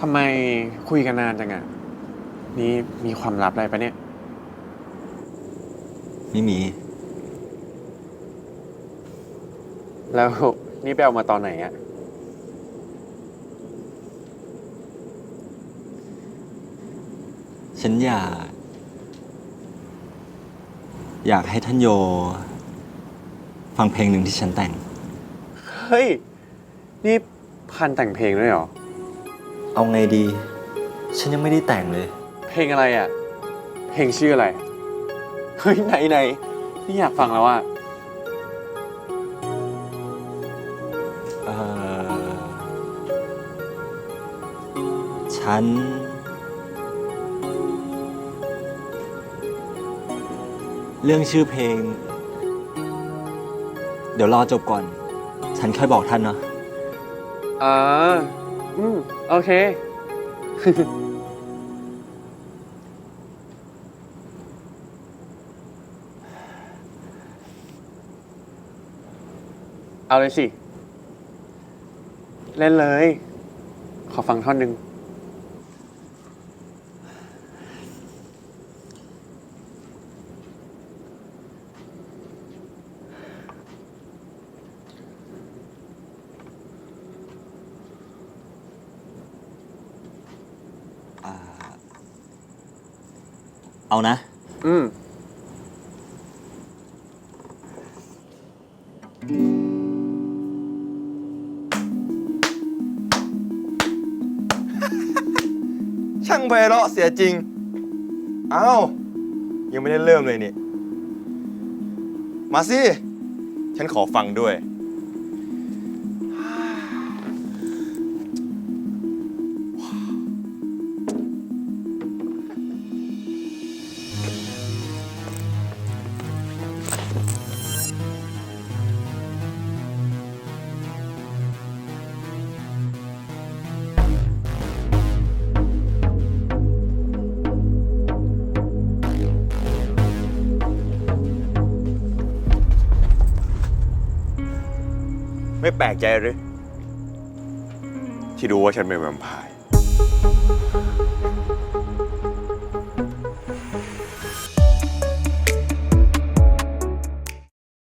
ทำไมคุยกันนานจังอะนี่มีความลับอะไรปะเนี่ย ไม่มี แล้วนี่ไปเอามาตอนไหนอะฉันอยาก อยากให้ท่านโย ฟังเพลงหนึ่งที่ฉันแต่ง เฮ้ย นี่พันแต่งเพลงด้วยเหรอ เอาไงดี ฉันยังไม่ได้แต่งเลย เพลงอะไรอะเพลงชื่ออะไร เฮ้ยไหนไหนนี่อยากฟังแล้วอะเออฉัน เรื่องชื่อเพลง เดี๋ยวรอจบก่อน ฉันค่อยบอกท่านเนาะอ่าอืม โอเค เอาเลยสิ เล่นเลย ขอฟังท่อนหนึ่ง เอานะ อืม ช่างไพเราะเสียจริง เอ้า ยังไม่ได้เริ่มเลยนี่ มาสิ ฉันขอฟังด้วย ไม่แปลกใจหรือ ที่รู้ว่าฉันเป็นแวมไพร์